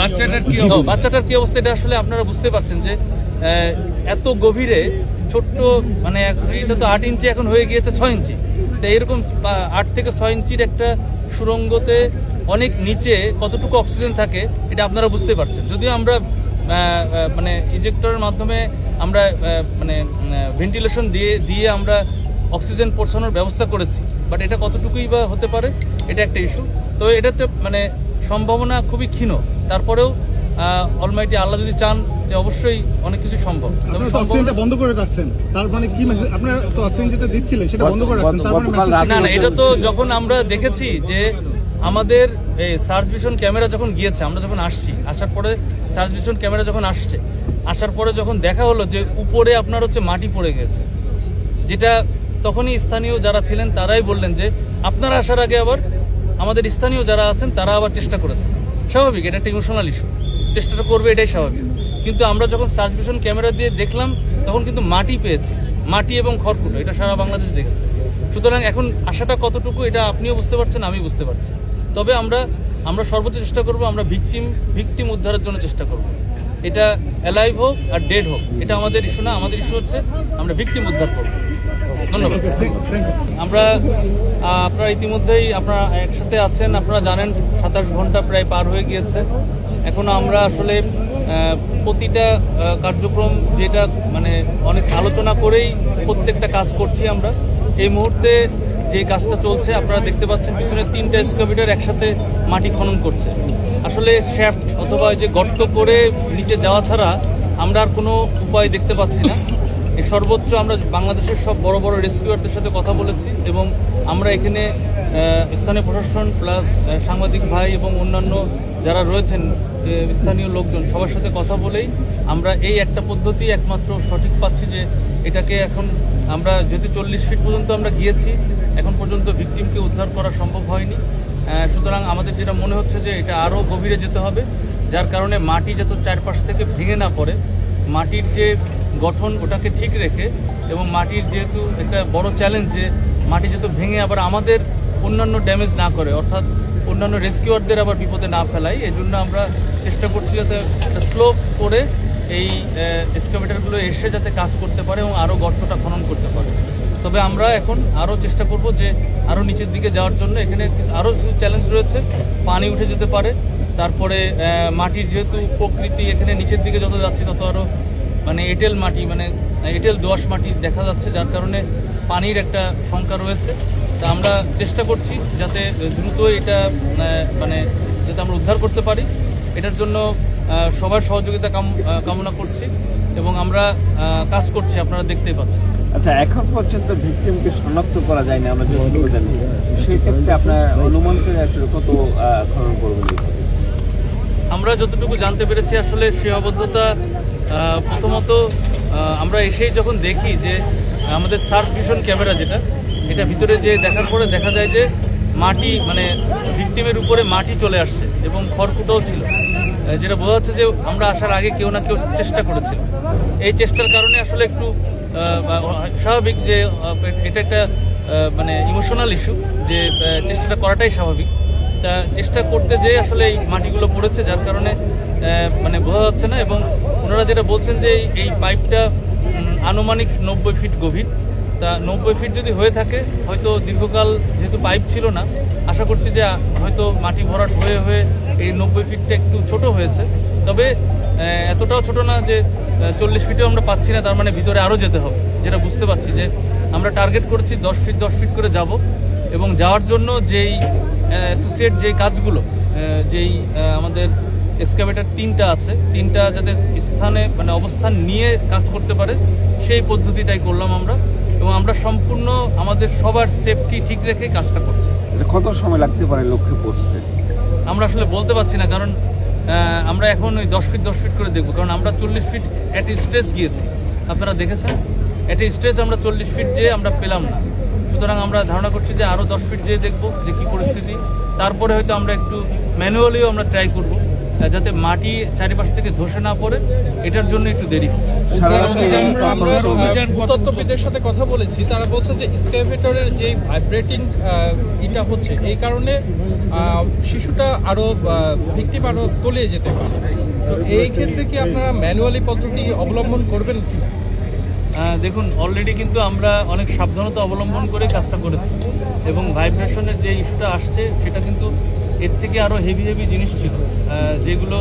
বাচ্চাটার কি অবস্থা? বাচ্চাটার কি অবস্থা এটা আসলে আপনারা বুঝতে পারছেন যে এত গভীরে ছোট্ট মানে এটা তো আট ইঞ্চি এখন হয়ে গিয়েছে ছয় ইঞ্চি। তো এরকম আট থেকে ছয় ইঞ্চির একটা সুরঙ্গতে অনেক নিচে কতটুকু অক্সিজেন থাকে এটা আপনারা বুঝতে পারছেন। যদিও আমরা মানে ইজেক্টরের মাধ্যমে আমরা মানে ভেন্টিলেশন দিয়ে দিয়ে আমরা অক্সিজেন পৌঁছানোর ব্যবস্থা করেছি বাট এটা কতটুকুই বা হতে পারে এটা একটা ইস্যু। তো এটা তো মানে সম্ভাবনা খুবই ক্ষীণ। তারপরেও অলমাইটি আল্লাহ যদি চান যে অবশ্যই অনেক কিছু সম্ভব। অক্সিজেনটা বন্ধ করে রাখছেন। তার মানে কি মেসেজ আপনারা তো অক্সিজেন যেটা দিচ্ছিলেন সেটা বন্ধ করে রাখছেন তার মানে না না এটা তো যখন আমরা দেখেছি যে আমাদের এই সার্চ ভিশন ক্যামেরা যখন গিয়েছে আমরা যখন আসছি আসার পরে সার্চ ভিশন ক্যামেরা যখন আসছে আসার পরে যখন দেখা হলো যে উপরে আপনার হচ্ছে মাটি পড়ে গেছে যেটা তখনই স্থানীয় যারা ছিলেন তারাই বললেন যে আপনারা আসার আগে আবার আমাদের স্থানীয় যারা আছেন, তারা আবার চেষ্টা করেছেন। স্বাভাবিক, এটা একটা ইমোশনাল ইস্যু চেষ্টাটা করবে, এটাই স্বাভাবিক। কিন্তু আমরা যখন সার্চ ভিশন ক্যামেরা দিয়ে দেখলাম, তখন কিন্তু মাটি পেয়েছি। মাটি এবং খড়কুটো, এটা সারা বাংলাদেশ দেখেছে। সুতরাং এখন আশাটা কতটুকু, এটা আপনিও বুঝতে পারছেন আমি বুঝতে পারছি। তবে আমরা আমরা সর্বোচ্চ চেষ্টা করব, আমরা ভিকটিম ভিকটিম উদ্ধারের জন্য চেষ্টা করব। এটা অ্যালাইভ হোক আর ডেড হোক, এটা আমাদের ইস্যু না, আমাদের ইস্যু হচ্ছে আমরা ভিকটিম উদ্ধার করব। ধন্যবাদ. আমরা আপনারা ইতিমধ্যেই আপনারা একসাথে আছেন। আপনারা জানেন সাতাশ ঘণ্টা প্রায় পার হয়ে গিয়েছে। এখন আমরা আসলে প্রতিটা কার্যক্রম যেটা মানে অনেক আলোচনা করেই প্রত্যেকটা কাজ করছি আমরা। এই মুহূর্তে যে কাজটা চলছে আপনারা দেখতে পাচ্ছেন পিছনে তিনটা এক্সকাভেটর একসাথে মাটি খনন করছে। আসলে শ্যাফট অথবা যে গর্ত করে নিচে যাওয়া ছাড়া আমরা আর কোনো উপায় দেখতে পাচ্ছি না। সর্বোচ্চ আমরা বাংলাদেশের সব বড় বড় রেস্কিউয়ারদের সাথে কথা বলেছি এবং আমরা এখানে স্থানীয় প্রশাসন প্লাস সাংবাদিক ভাই এবং অন্যান্য যারা রয়েছেন স্থানীয় লোকজন সবার সাথে কথা বলেই আমরা এই একটা পদ্ধতি একমাত্র সঠিক পাচ্ছি যে এটাকে এখন আমরা যেহেতু চল্লিশ ফিট পর্যন্ত আমরা গিয়েছি, এখন পর্যন্ত ভিকটিমকে উদ্ধার করা সম্ভব হয়নি। সুতরাং আমাদের যেটা মনে হচ্ছে যে এটা আরও গভীরে যেতে হবে, যার কারণে মাটি যাতে চারপাশ থেকে ভেঙে না পড়ে মাটির যে গঠন ওটাকে ঠিক রেখে এবং মাটির যেহেতু একটা বড় চ্যালেঞ্জ যে মাটি যেহেতু ভেঙে আবার আমাদের অন্যান্য ড্যামেজ না করে, অর্থাৎ অন্যান্য রেস্কিউয়ারদের আবার বিপদে না ফেলাই এই জন্য আমরা চেষ্টা করছি যাতে একটা স্লোপ করে এই এক্সকাভেটারগুলো এসে যাতে কাজ করতে পারে এবং আরও গর্তটা খনন করতে পারে। তবে আমরা এখন আরও চেষ্টা করব যে আরও নিচের দিকে যাওয়ার জন্য। এখানে আরও কিছু চ্যালেঞ্জ রয়েছে। পানি উঠে যেতে পারে। তারপরে মাটির যেহেতু প্রকৃতি এখানে নিচের দিকে যত যাচ্ছে তত আরও মানে এঁটেল মাটি মানে এঁটেল দোআঁশ মাটি দেখা যাচ্ছে, যার কারণে পানির একটা সংখ্যা রয়েছে। তা আমরা চেষ্টা করছি যাতে দ্রুত এটা মানে যাতে আমরা উদ্ধার করতে পারি। এটার জন্য সবার সহযোগিতা কাম- কামনা করছি এবং আমরা কাজ করছি, আপনারা দেখতেই পাচ্ছেন। আচ্ছা এখন পর্যন্ত ভিকটিমকে শনাক্ত করা যায়নি আমরা যতটুকু জানি সেই ক্ষেত্রে আপনার অনুমান করে আসলে কত করবেন আমরা যতটুকু জানতে পেরেছি আসলে সীমাবদ্ধতা প্রথমত আমরা এসেই যখন দেখি যে আমাদের সার্চ ভিশন ক্যামেরা যেটা, এটা ভিতরে যে দেখার পরে দেখা যায় যে মাটি মানে ভিকটিমের উপরে মাটি চলে আসছে এবং খড়কুটোও ছিল। যেটা বোঝা যাচ্ছে যে আমরা আসার আগে কেউ না কেউ চেষ্টা করেছিল। এই চেষ্টার কারণে আসলে একটু স্বাভাবিক যে এটা একটা মানে ইমোশনাল ইস্যু যে চেষ্টাটা করাটাই স্বাভাবিক। তা চেষ্টা করতে যেয়ে আসলে এই মাটিগুলো পড়েছে, যার কারণে মানে বোঝা যাচ্ছে না এবং ওনারা যেটা বলছেন যে এই পাইপটা আনুমানিক নব্বই ফিট গভীর। তা নব্বই ফিট যদি হয়ে থাকে, হয়তো দীর্ঘকাল যেহেতু পাইপ ছিল না, আশা করছি যে, হয়তো মাটি ভরাট হয়ে হয়ে এই নব্বই ফিটটা একটু ছোট হয়েছে। তবে এতটাও ছোট না যে চল্লিশ ফিটেও আমরা পাচ্ছি না, তার মানে ভিতরে আরও যেতে হবে, যেটা বুঝতে পারছি যে, আমরা টার্গেট করছি দশ ফিট দশ ফিট করে যাব। এবং যাওয়ার জন্য যেই অ্যাসোসিয়েট যে কাজগুলো যেই আমাদের এক্সকাভেটার তিনটা আছে তিনটা যাতে স্থানে মানে অবস্থান নিয়ে কাজ করতে পারে সেই পদ্ধতিটাই করলাম আমরা এবং আমরা সম্পূর্ণ আমাদের সবার সেফটি ঠিক রেখে কাজটা করছি। আচ্ছা, কত সময় লাগতে পারে লক্ষ্যে পৌঁছতে? আমরা আসলে বলতে পারছি না কারণ আমরা এখন ওই দশ ফিট দশ ফিট করে দেখব কারণ আমরা চল্লিশ ফিট অ্যাট স্ট্রেচ গিয়েছি। আপনারা দেখেছেন? অ্যাট স্ট্রেচ আমরা চল্লিশ ফিট যেয়ে আমরা পেলাম না। সুতরাং আমরা ধারণা করছি যে আরও দশ ফিট যেয়ে দেখব যে কী পরিস্থিতি। তারপরে হয়তো আমরা একটু ম্যানুয়ালিও আমরা ট্রাই করব যাতে মাটি চারিপাশ থেকে ধসে না পড়ে। এটার জন্য একটু দেরি হচ্ছে। তত্ত্ববিদের সাথে কথা বলেছি তারা বলছে যে স্ক্যাভেটরের যে ভাইব্রেটিং ইটা হচ্ছে এই কারণে আহ, শিশুটা আরও ভিকটিম আরও তলিয়ে যেতে পারে। তো এই ক্ষেত্রে কি আপনারা ম্যানুয়ালি পদ্ধতি অবলম্বন করবেন কি? দেখুন অলরেডি কিন্তু আমরা অনেক সাবধানতা অবলম্বন করে কাজটা করেছি। এবং ভাইব্রেশনের যে ইস্যুটা আসছে, সেটা কিন্তু এর থেকে আরও হেভি হেভি জিনিস ছিল। যেগুলো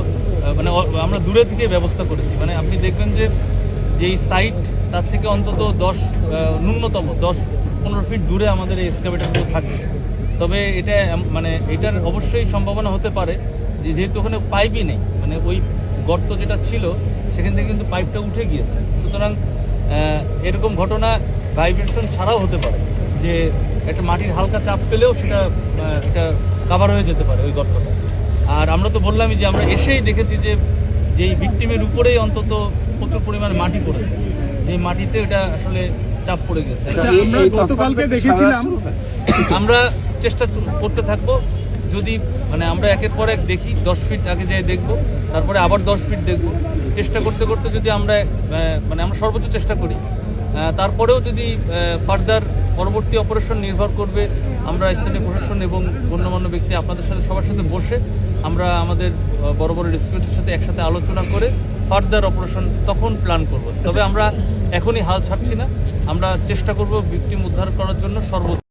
মানে আমরা দূরে থেকে ব্যবস্থা করেছি। মানে আপনি দেখবেন যে, যেই সাইট তার থেকে অন্তত দশ ন্যূনতম দশ, পনেরো ফিট দূরে আমাদের এই এক্সকাভেটারগুলো থাকছে। তবে এটা মানে এটার অবশ্যই সম্ভাবনা হতে পারে যে, যেহেতু ওখানে পাইপই নেই মানে ওই গর্ত যেটা ছিল, সেখান থেকে কিন্তু পাইপটা উঠে গিয়েছে। সুতরাং এরকম ঘটনা ভাইব্রেশন ছাড়াও হতে পারে যে একটা মাটির হালকা চাপ পেলেও সেটা এটা কাভার হয়ে যেতে পারে ওই গর্তটা। আর আমরা তো বললামই যে আমরা এসেই দেখেছি যে যেই ভিকটিমের উপরেই অন্তত প্রচুর পরিমাণ মাটি পড়েছে যেই মাটিতে এটা আসলে চাপ পড়ে গেছে। আচ্ছা, আমরা গতকালকে দেখেছিলাম। আমরা চেষ্টা চু- করতে থাকব যদি মানে আমরা একের পর এক দেখি দশ ফিট আগে যাই দেখব তারপরে আবার দশ ফিট দেখব। চেষ্টা করতে করতে যদি আমরা মানে আমরা সর্বোচ্চ চেষ্টা করি তারপরেও যদি ফার্দার পরবর্তী অপারেশন নির্ভর করবে, আমরা স্থানীয় প্রশাসন এবং গণ্যমান্য ব্যক্তি আপনাদের সাথে, সবার সাথে বসে আমরা আমাদের বড় বড় রেস্কিউদের সাথে একসাথে আলোচনা করে ফার্দার অপারেশন তখন প্ল্যান করব। তবে আমরা এখনই হাল ছাড়ছি না। আমরা চেষ্টা করব ভিকটিম উদ্ধার করার জন্য সর্বোচ্চ